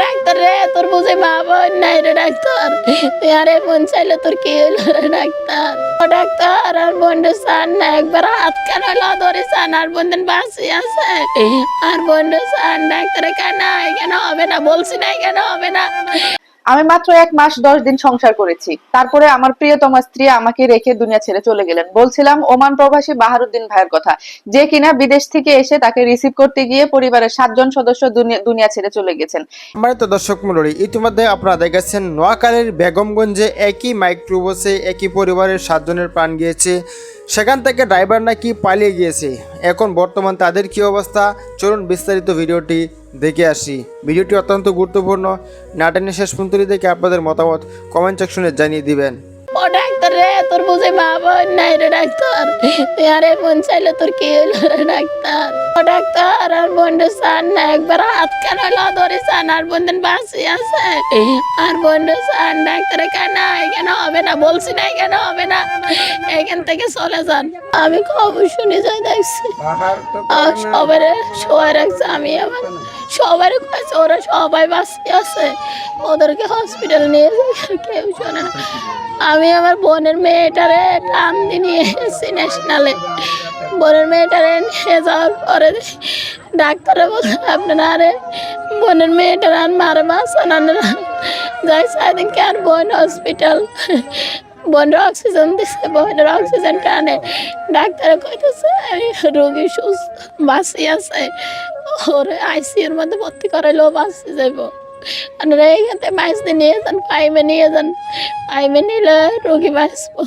Doctor রে, তোর বুঝে মা বোন নাই রে ডাক্তার? আরে বোন চাইলে তোর কি হলো রে ডাক্তার? ও ডাক্তার, আর বন্ধু সান না, একবার হাত কেন ধরে সান, আর বোনদের বাসি আছে। আর বন্ধু সান ডাক্তারে কেন কেন? হবে না, বলছি না, কেন হবে না? আমি মাত্র এক মাস দশ দিন সংসার করেছি। তারপরে আমার প্রিয়তমা স্ত্রী আমাকে রেখে দুনিয়া ছেড়ে চলে গেলেন। বলছিলাম, ওমান প্রবাসী বাহারুদ্দিন ভাইয়ের কথা। যে কিনা বিদেশ থেকে এসে তাকে রিসিভ করতে গিয়ে পরিবারের সাতজন সদস্য দুনিয়া ছেড়ে চলে গেছেন। সম্মানিত দর্শক মন্ডলী ইতিমধ্যে আপনারা দেখেছেন, নোয়াখালীর বেগমগঞ্জে একই মাইক্রোবসে একই পরিবারের সাতজনের প্রাণ গিয়েছে। সেখান থেকে ড্রাইভার নাকি পালিয়ে গিয়েছে। এখন বর্তমান তাদের কি অবস্থা? চলুন বিস্তারিত ভিডিওটি দেখে আসি। ভিডিওটি অত্যন্ত গুরুত্বপূর্ণ। নাটানি শেষ পর্যন্ত দেখে আপনাদের মতামত কমেন্ট সেকশনে জানিয়ে দিবেন। রে তোর বুঝে মা বোন নাই রে ডাক্তার। আরে বোন চাইলে তোর কি হলো রে ডাক্তার? ও ডাক্তার আর বোনটা সান না একবার হাত কেন ধরে সান আর বোনদের বাসি আছে। আর বোনটা সান ডাক্তারে কেন কেন হবে না বলছি না কেন হবে না এখান থেকে চলে যান। আমি খবর শুনে যাই দেখছি। আর সবাই শোয়া রাখছে আমি আবার সবাই কাছে ওরা সবাই বাসি আছে। ওদেরকে হসপিটাল নিয়ে যাই কেউ শোনে না। আমি আমার বোনের মেয়েটারে টান দিয়ে নিয়ে এসেছি ন্যাশনালে বোনের মেয়েটারে নিয়ে যাওয়ার পরে ডাক্তারে বলছে, আপনারা আরে বোনের মেয়েটার আর মারে আনারা যাই সারাদিন আর বোন হসপিটাল বোনের অক্সিজেন দিছে বোনের অক্সিজেন টানে ডাক্তারে কইতেছে রোগী সুস্থ, বাঁচি আছে। ওরে আইসিউর মধ্যে ভর্তি করাইলেও বাঁচি যাইব আর এইখান থেকে দিয়ে নিয়ে যান পাইমে নিয়ে যান পাইমে নিলে রোগী বাঁচবো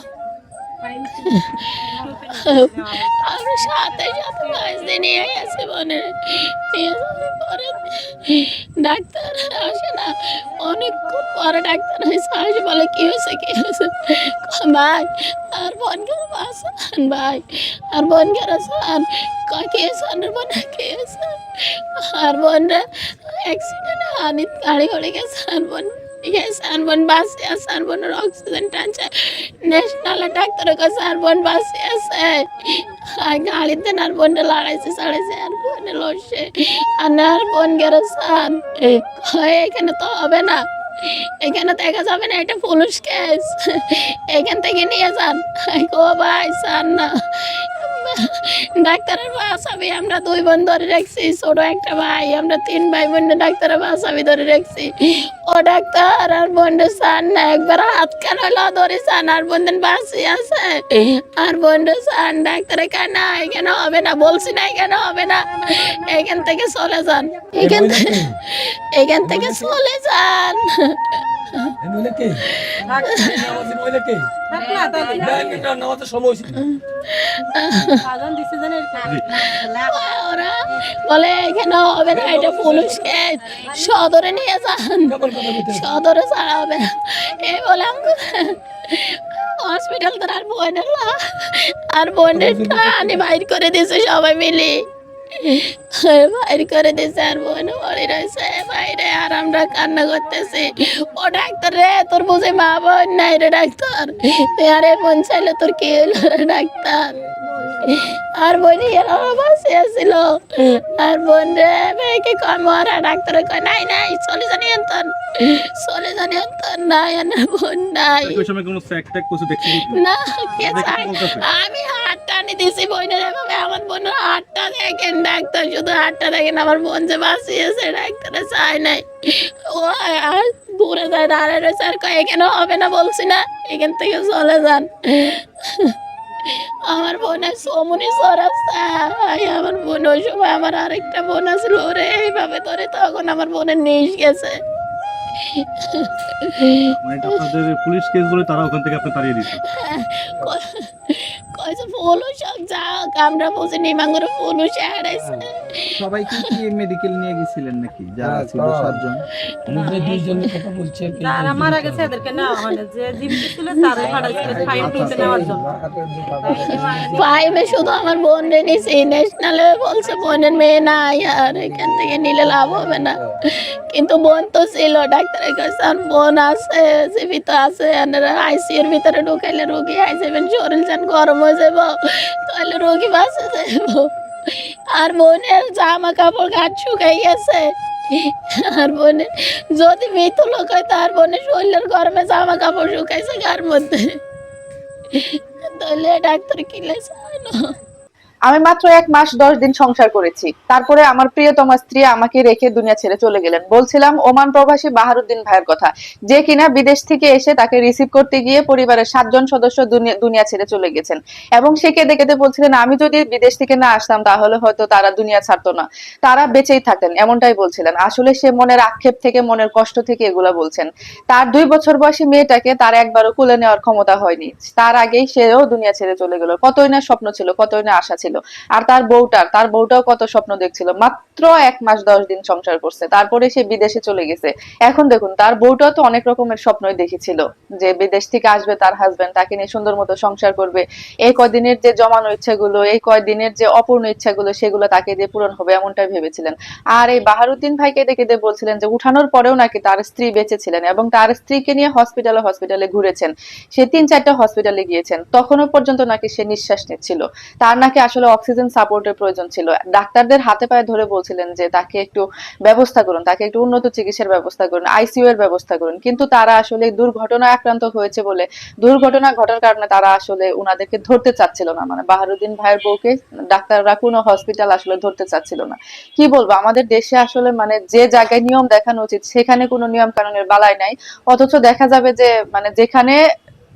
আমি সাথে সাথে দিয়ে নিয়ে গেছি মনে ডাক্তার আসে না। অনেকক্ষণ পরে ডাক্তার হয়েছে আসে বলে, কি হয়েছে কি হয়েছে? ভাই, আর বোন গেল বাসান, ভাই, আর বোন গেল সান কে সান বোন? কে সান আর বোনরা অ্যাক্সিডেন্টে হানি গাড়ি করে গেছে, আর বোন গেছে আর বোন বাসে আছে আর বোনের অক্সিজেন টানছে। ন্যাশনাল ডাক্তারের কাছে আর বোন বাসে আছে। গাড়িতে আর বোনটা লড়াইছে চড়াইছে আর বোনে লড়ছে। আর আর বোন গেরসান এখানে তো হবে না। এখানে দেখা যাবে না এটা পুলিশ কেস এখান থেকে নিয়ে যান। ও ভাই সান না ডাক্তারের বাসাবি আমরা দুই বোন ধরে রাখছি ছোট একটা ভাই আমরা তিন ভাই বোন ডাক্তারের বাসাবি ধরে রাখছি। ও ডাক্তার আর বোনটা সান না একবার হাত কেন হইল ধরে সান আর বোনদের বাসি আছে। আর বোনটা সান ডাক্তারে কেন এখানে হবে না বলছি না কেন হবে না এখান থেকে চলে যান। এখান থেকে এখান থেকে চলে যান। মহিলা কে? মহিলা কে? নামাজের সময় হয়েছে। ওরা বলে এখানে হবে না এটা পুলিশ কেস সদরে নিয়ে যান? সদরে ছাড়া হবে না এই বলে হসপিটাল তো আর বোনের আর বোনের টানে বাইর করে দিয়েছে সবাই মিলে বাইর করে দিয়েছে আর বোন বাড়ি রয়েছে। বাইরে আর আমরা কান্না করতেছি। ও ডাক্তার রে তোর বুঝে মা বোন নাই রে ডাক্তার? তুই আরে বোন চাইলে তোর কি রে ডাক্তার? আর বাসে আসছিল আর বোন রে মেয়েকে কয় মরা ডাক্তার কয় নাই নাই চলে জানি অন্তন চলে জানি অন্তন নাই আর বোন নাই। না আমি হাতটা আনি দিছি বোনের এভাবে আমার বোনের দেখেন ডাক্তার শুধু হাতটা দেখেন আমার বোন যে বাঁচিয়েছে ডাক্তারে চায় নাই। ও আর দূরে যায় দাঁড়ায় রয়েছে আর এখানে হবে না বলছি না এখান থেকে চলে যান। আমার বোনের সমনি সরাস্তা আমার বোন ওই সময় আমার আরেকটা বোন আসলো ওরে এইভাবে ধরে তখন আমার বোনের নিস গেছে। মানে পুলিশ কেস বলে তারা ওখান থেকে আপনি তাড়িয়ে দিচ্ছে ফুলও সব যাক আমরা বুঝি নিমাঙ্গরে ফুলও হারাইছে। সবাইকে কি মেডিকেল নিয়ে গেছিলেন নাকি? যারা ছিল সাতজন। কথা মারা গেছে এদেরকে নেওয়া হয় যে জীবিত ছিল তারাই পাঠাইছিল ফাইন তুলতে নেওয়ার জন্য। ফাইভে শুধু আমার বোন রে নিছি ন্যাশনালে বলছে বোনের মেয়ে নাই আর এখান থেকে নিলে লাভ হবে না। কিন্তু বোন তো ছিল ডাক্তারের কাছে আর বোন আছে জীবিত আছে আইসিউর ভিতরে ঢুকাইলে রোগী আই যাবেন শরীর যান গরম হয়ে যাব তাহলে রোগী বাঁচে যাব আর বোনের জামা কাপড় গাছ শুকাই গেছে। আর বোনের যদি মৃত লোক হয়, তার বোনের শরীরের গরমে জামা কাপড় শুকাইছে গার মধ্যে। তাহলে ডাক্তার কিলে চাইলো আমি মাত্র এক মাস, দশ দিন সংসার করেছি। তারপরে আমার প্রিয়তম স্ত্রী আমাকে রেখে দুনিয়া ছেড়ে চলে গেলেন। বলছিলাম, ওমান প্রবাসী বাহারুদ্দিন ভাইয়ের কথা। যে কিনা বিদেশ থেকে এসে তাকে রিসিভ করতে গিয়ে পরিবারের সাতজন সদস্য দুনিয়া- ছেড়ে চলে গেছেন। এবং সে কেঁদে কেঁদে বলছিলেন, আমি যদি বিদেশ থেকে না আসতাম, তাহলে হয়তো তারা দুনিয়া ছাড়তো না। তারা বেঁচেই থাকতেন, এমনটাই বলছিলেন। আসলে সে মনের আক্ষেপ থেকে, মনের কষ্ট থেকে এগুলা বলছেন। তার দুই বছর বয়সী মেয়েটাকে তার একবারও কুলে নেওয়ার ক্ষমতা হয়নি। তার আগেই সেও দুনিয়া ছেড়ে চলে গেল। কতই না স্বপ্ন ছিল, কতই না আশা ছিল। আর তার বউটার, তার বউটাও কত স্বপ্ন দেখছিল। মাত্র এক মাস দশ দিন সংসার করছে। তারপরে সে বিদেশে চলে গেছে। এখন দেখুন, তার বউটাও তো অনেক রকমের স্বপ্নই দেখেছিল। যে বিদেশ থেকে আসবে তার হাজবেন্ড তাকে নিয়ে সুন্দর মতো সংসার করবে। এই কয়দিনের যে জমানো ইচ্ছাগুলো, এই কয়দিনের যে অপূর্ণ ইচ্ছাগুলো, সেগুলো তাকে দিয়ে পূরণ হবে এমনটাই ভেবেছিলেন। আর এই বাহারুদ্দিন ভাইকে দেখে দিয়ে বলছিলেন যে, উঠানোর পরেও নাকি তার স্ত্রী বেঁচে ছিলেন এবং তার স্ত্রীকে নিয়ে হসপিটালে হসপিটালে ঘুরেছেন। সে তিন চারটা হসপিটালে গিয়েছেন। তখনও পর্যন্ত নাকি সে নিঃশ্বাস নিচ্ছিল। তার নাকি আসলে অক্সিজেন সাপোর্টের প্রয়োজন ছিল। ডাক্তারদের হাতে পায়ে ধরে বলছিলেন যে, তাকে একটু ব্যবস্থা করুন, তাকে একটু উন্নত চিকিৎসার ব্যবস্থা করুন আইসিইউ এর ব্যবস্থা করুন। কিন্তু তারা আসলে দুর্ঘটনায় আক্রান্ত হয়েছে বলে, দুর্ঘটনা ঘটার কারণে তারা আসলে উনাদেরকে ধরতে চাচ্ছিল না। মানে বাহারুদ্দিন ভাইয়ের বউকে ডাক্তাররা কোনো হসপিটাল আসলে ধরতে চাচ্ছিল না। কি বলব, আমাদের দেশে আসলে মানে যে জায়গায় নিয়ম দেখানো উচিত, সেখানে কোনো নিয়ম কানুনের বালাই নাই। অথচ দেখা যাবে যে মানে যেখানে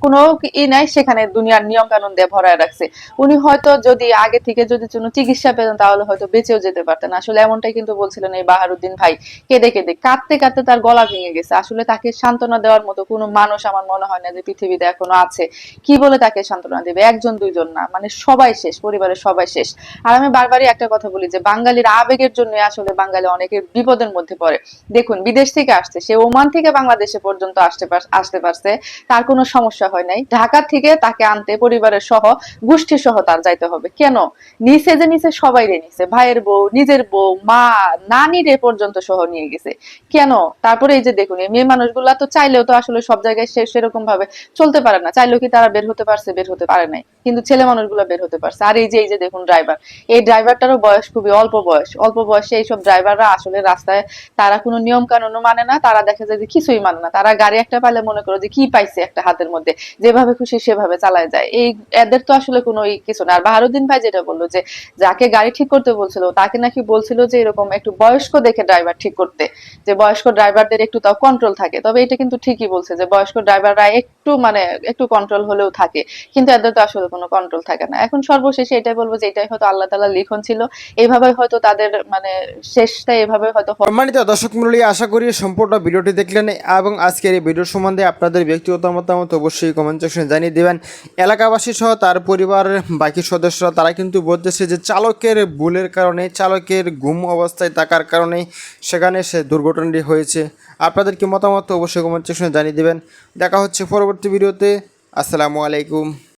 কোনো ই নাই, সেখানে দুনিয়ার নিয়ম কানুন দিয়ে ভরায় রাখছে। উনি হয়তো যদি আগে থেকে যদি কোনো চিকিৎসা পেতেন, তাহলে হয়তো বেঁচেও যেতে পারতেন। আসলে এমনটাই কিন্তু বলছিলেন এই বাহারুদ্দিন ভাই। কেঁদে কেঁদে, কাঁদতে কাঁদতে তার গলা ভেঙে গেছে। আসলে তাকে সান্ত্বনা দেওয়ার মতো কোনো মানুষ আমার মনে হয় না যে পৃথিবীতে এখনও আছে। কি বলে তাকে সান্ত্বনা দেবে? একজন, দুইজন না। মানে সবাই শেষ, পরিবারের সবাই শেষ। আর আমি বারবারই একটা কথা বলি যে, বাঙালির আবেগের জন্য আসলে বাঙালি অনেকের বিপদের মধ্যে পড়ে। দেখুন, বিদেশ থেকে আসছে, সে ওমান থেকে বাংলাদেশে পর্যন্ত আসতে আসতে পারছে। তার কোনো সমস্যা হয় নাই। ঢাকা থেকে তাকে আনতে পরিবারের সহ, গোষ্ঠী সহ তার যাইতে হবে। কেন? নিচে যে নিচে সবাই রে নিছে। ভাইয়ের বউ, নিজের বউ, মা, নানি রে পর্যন্ত সহ নিয়ে গেছে। কেন? তারপরে এই যে দেখুন মেয়ে মানুষগুলা তো চাইলেও তো আসলে সব জায়গায় সে সেরকম ভাবে চলতে পারে না। চাইলেও কি তারা বের হতে পারছে, বের হতে পারে নাই। কিন্তু ছেলে মানুষগুলো বের হতে পারছে। আর এই যে এই যে দেখুন ড্রাইভার, এই ড্রাইভারটারও বয়স খুবই অল্প বয়স। অল্প বয়সে এইসব ড্রাইভাররা আসলে রাস্তায় তারা কোনো নিয়ম কানুনও মানে না। তারা দেখা যায় যে কিছুই মানে না। তারা গাড়ি একটা পাইলে মনে করো যে কি পাইছে একটা হাতের মধ্যে। যেভাবে খুশি সেভাবে চালায় যায়। এই এদের তো আসলে কোনো কিছু না। আর বাহারুদ্দিন ভাই যেটা বলল যে, যাকে গাড়ি ঠিক করতে বলছিল, তাকে নাকি বলছিল যে, এরকম একটু বয়স্ক দেখে ড্রাইভার ঠিক করতে। যে, বয়স্ক ড্রাইভারদের একটু তাও কন্ট্রোল থাকে। তবে এটা কিন্তু ঠিকই বলছে যে, বয়স্ক ড্রাইভাররা একটু মানে একটু কন্ট্রোল হলেও থাকে। কিন্তু এদের তো আসলে কোনো কন্ট্রোল থাকে না। এখন সর্বশেষে এটাই বলব যে, এটাই হয়তো আল্লাহ তালা লিখন ছিল। এভাবে হয়তো তাদের মানে শেষটা এভাবে হয়তো সম্মানিত দর্শক মন্ডলী আশা করি সম্পূর্ণ ভিডিওটি দেখলেন এবং আজকের এই ভিডিও সম্বন্ধে আপনাদের ব্যক্তিগত মতামত অবশ্যই কমেন্ট সেকশনে জানিয়ে দেবেন। এলাকাবাসী সহ তার পরিবার বাকি সদস্যরা, তারা কিন্তু বলতেছে যে চালকের ভুলের কারণে, চালকের ঘুম অবস্থায় থাকার কারণে সেখানে সে দুর্ঘটনাটি হয়েছে। আপনাদের কি মতামত অবশ্যই কমেন্ট সেকশনে জানিয়ে দেবেন। দেখা হচ্ছে পরবর্তী ভিডিওতে। আসসালামু আলাইকুম।